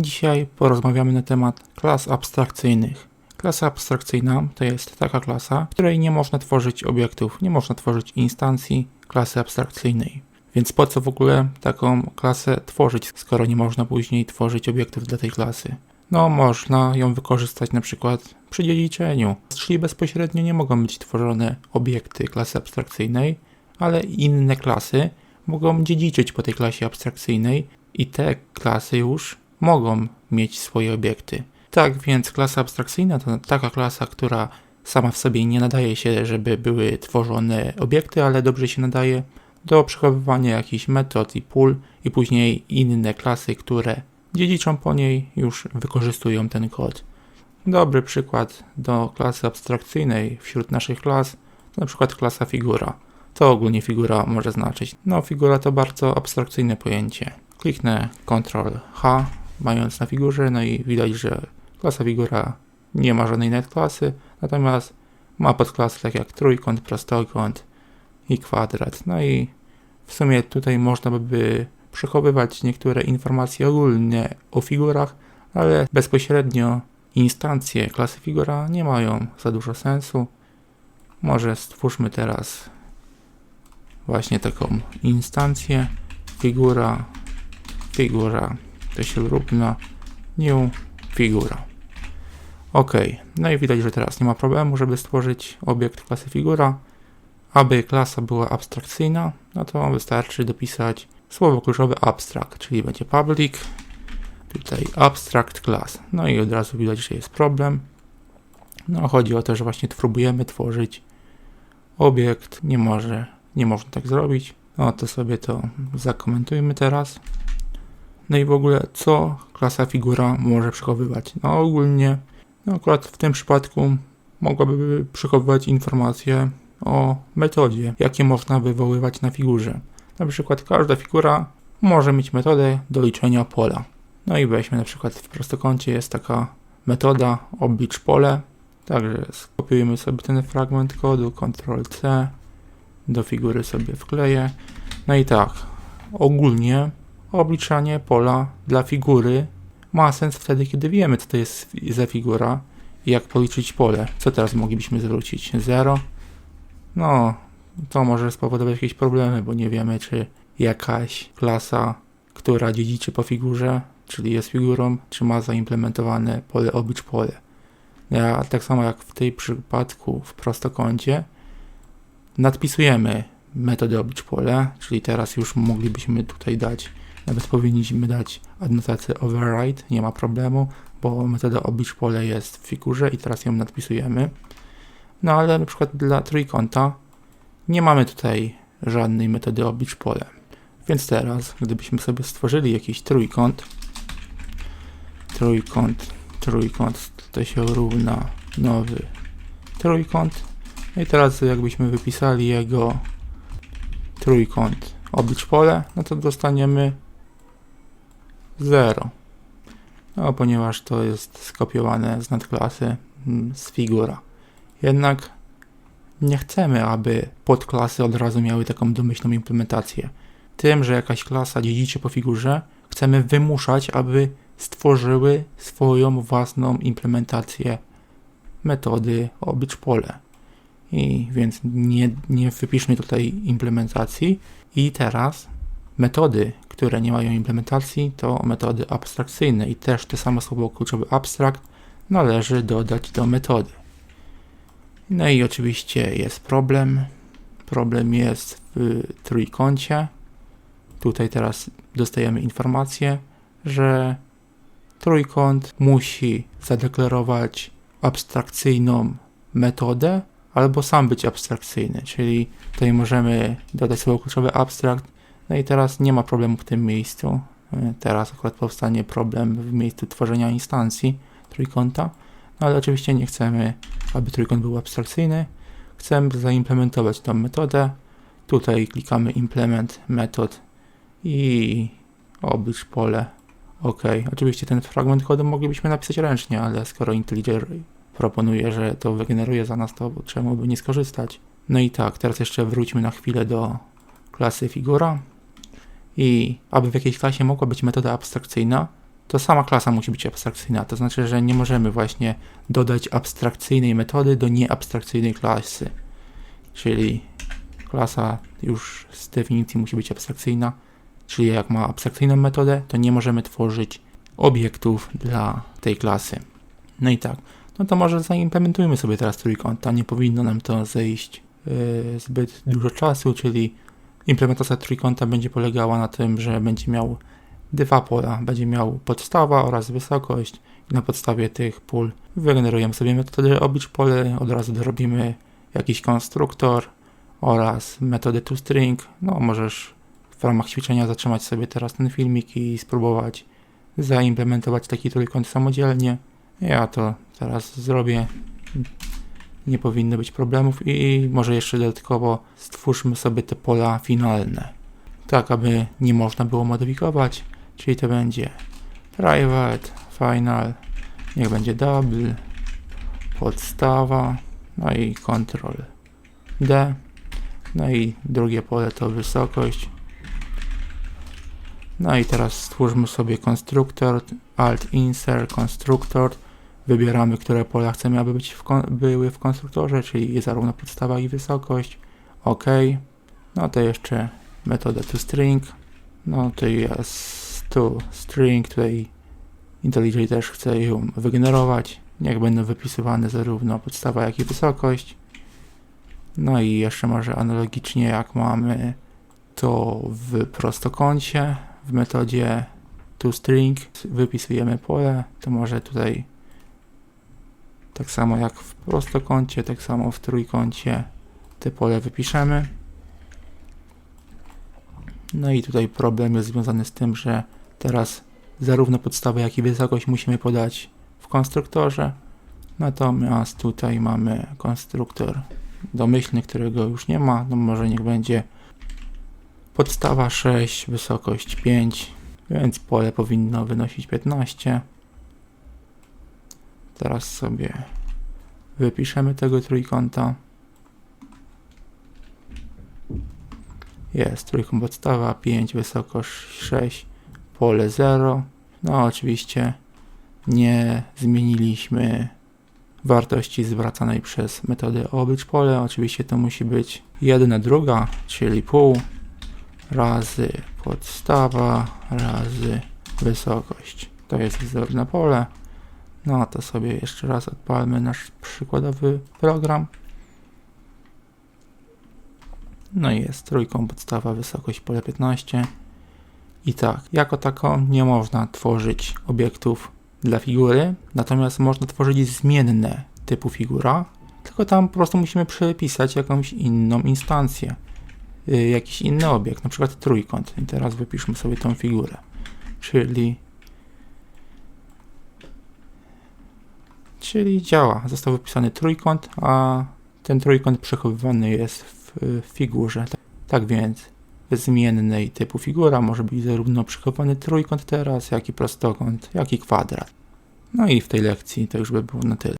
Dzisiaj porozmawiamy na temat klas abstrakcyjnych. Klasa abstrakcyjna to jest taka klasa, w której nie można tworzyć obiektów, nie można tworzyć instancji klasy abstrakcyjnej. Więc po co w ogóle taką klasę tworzyć, skoro nie można później tworzyć obiektów dla tej klasy? No, można ją wykorzystać na przykład przy dziedziczeniu. Czyli bezpośrednio nie mogą być tworzone obiekty klasy abstrakcyjnej, ale inne klasy mogą dziedziczyć po tej klasie abstrakcyjnej i te klasy już mogą mieć swoje obiekty. Tak więc klasa abstrakcyjna to taka klasa, która sama w sobie nie nadaje się, żeby były tworzone obiekty, ale dobrze się nadaje do przechowywania jakichś metod i pól i później inne klasy, które dziedziczą po niej, już wykorzystują ten kod. Dobry przykład do klasy abstrakcyjnej wśród naszych klas to na przykład klasa figura. Co ogólnie figura może znaczyć? No, figura to bardzo abstrakcyjne pojęcie. Kliknę Ctrl H, mając na figurze, no i widać, że klasa figura nie ma żadnej netklasy, natomiast ma podklasy tak jak trójkąt, prostokąt i kwadrat. No i w sumie tutaj można by przechowywać niektóre informacje ogólne o figurach, ale bezpośrednio instancje klasy figura nie mają za dużo sensu. Może stwórzmy teraz właśnie taką instancję figura, figura, to się równa new figura. Ok, no i widać, że teraz nie ma problemu, żeby stworzyć obiekt klasy figura. Aby klasa była abstrakcyjna, no to wystarczy dopisać słowo kluczowe abstract, czyli będzie public, tutaj abstract class. No i od razu widać, że jest problem. No chodzi o to, że właśnie próbujemy tworzyć obiekt, nie może, nie można tak zrobić. No to sobie to zakomentujmy teraz. No i w ogóle co klasa figura może przechowywać? No ogólnie, no akurat w tym przypadku mogłaby przechowywać informacje o metodzie, jakie można wywoływać na figurze. Na przykład każda figura może mieć metodę do liczenia pola. No i weźmy na przykład w prostokącie jest taka metoda oblicz pole. Także skopiujemy sobie ten fragment kodu, Ctrl C, do figury sobie wkleję. No i tak, ogólnie obliczanie pola dla figury ma sens wtedy, kiedy wiemy, co to jest za figura i jak policzyć pole. Co teraz moglibyśmy zwrócić? 0. No, to może spowodować jakieś problemy, bo nie wiemy, czy jakaś klasa, która dziedziczy po figurze, czyli jest figurą, czy ma zaimplementowane pole oblicz pole. Ja, tak samo jak w tej przypadku w prostokącie, nadpisujemy metodę oblicz pole, czyli teraz już moglibyśmy tutaj dać, nawet powinniśmy dać adnotację override, nie ma problemu, bo metoda oblicz pole jest w figurze i teraz ją nadpisujemy. No ale na przykład dla trójkąta nie mamy tutaj żadnej metody oblicz pole. Więc teraz, gdybyśmy sobie stworzyli jakiś trójkąt, trójkąt, trójkąt, to się równa nowy trójkąt. No i teraz jakbyśmy wypisali jego trójkąt oblicz pole, no to dostaniemy 0. No, ponieważ to jest skopiowane z nadklasy mm, z figura. Jednak nie chcemy, aby podklasy od razu miały taką domyślną implementację. Tym, że jakaś klasa dziedziczy po figurze, chcemy wymuszać, aby stworzyły swoją własną implementację metody oblicz pole. I więc nie, nie wypiszmy tutaj implementacji. I teraz metody, które nie mają implementacji, to metody abstrakcyjne i też te same słowo kluczowe abstract należy dodać do metody. No i oczywiście jest problem. Problem jest w trójkącie. Tutaj teraz dostajemy informację, że trójkąt musi zadeklarować abstrakcyjną metodę, albo sam być abstrakcyjny, czyli tutaj możemy dodać słowo kluczowe abstract, no i teraz nie ma problemu w tym miejscu. Teraz akurat powstanie problem w miejscu tworzenia instancji trójkąta, no ale oczywiście nie chcemy, aby trójkąt był abstrakcyjny. Chcemy zaimplementować tą metodę. Tutaj klikamy implement method i oblicz pole OK. Oczywiście ten fragment kodu moglibyśmy napisać ręcznie, ale skoro IntelliJ proponuje, że to wygeneruje za nas, to czemu by nie skorzystać? No i tak, teraz jeszcze wróćmy na chwilę do klasy figura. I aby w jakiejś klasie mogła być metoda abstrakcyjna, to sama klasa musi być abstrakcyjna. To znaczy, że nie możemy właśnie dodać abstrakcyjnej metody do nieabstrakcyjnej klasy. Czyli klasa już z definicji musi być abstrakcyjna. Czyli jak ma abstrakcyjną metodę, to nie możemy tworzyć obiektów dla tej klasy. No i tak, no to może zaimplementujmy sobie teraz trójkąta. Nie powinno nam to zejść yy, zbyt dużo czasu, czyli implementacja trójkąta będzie polegała na tym, że będzie miał dwa pola. Będzie miał podstawa oraz wysokość. Na podstawie tych pól wygenerujemy sobie metodę oblicz pole, od razu dorobimy jakiś konstruktor oraz metodę toString. No możesz w ramach ćwiczenia zatrzymać sobie teraz ten filmik i spróbować zaimplementować taki trójkąt samodzielnie. Ja to teraz zrobię. Nie powinno być problemów i może jeszcze dodatkowo stwórzmy sobie te pola finalne. Tak, aby nie można było modyfikować, czyli to będzie private, final, niech będzie double, podstawa, no i control D. No i drugie pole to wysokość. No i teraz stwórzmy sobie konstruktor, alt insert konstruktor. Wybieramy, które pola chcemy, aby być w były w konstruktorze, czyli zarówno podstawa i wysokość. OK. No to jeszcze metoda toString. No to jest toString, tutaj IntelliJ też chce ją wygenerować. Niech będą wypisywane zarówno podstawa, jak i wysokość. No i jeszcze może analogicznie jak mamy to w prostokącie, w metodzie toString wypisujemy pole, to może tutaj tak samo jak w prostokącie, tak samo w trójkącie te pole wypiszemy. No i tutaj problem jest związany z tym, że teraz zarówno podstawę, jak i wysokość musimy podać w konstruktorze. Natomiast tutaj mamy konstruktor domyślny, którego już nie ma. No może niech będzie podstawa 6, wysokość 5, więc pole powinno wynosić 15. Teraz sobie wypiszemy tego trójkąta. Jest trójkąt podstawa 5, wysokość 6, pole 0. No oczywiście nie zmieniliśmy wartości zwracanej przez metodę oblicz pole. Oczywiście to musi być jedna druga, czyli pół razy podstawa razy wysokość. To jest wzorne pole. No to sobie jeszcze raz odpalmy nasz przykładowy program. No i jest trójką podstawa, wysokość pole 15. I tak, jako tako nie można tworzyć obiektów dla figury, natomiast można tworzyć zmienne typu figura, tylko tam po prostu musimy przepisać jakąś inną instancję, yy, jakiś inny obiekt, na przykład trójkąt. I teraz wypiszmy sobie tą figurę, czyli czyli działa. Został wypisany trójkąt, a ten trójkąt przechowywany jest w, figurze. Tak więc w zmiennej typu figura może być zarówno przechowany trójkąt teraz, jak i prostokąt, jak i kwadrat. No i w tej lekcji to już by było na tyle.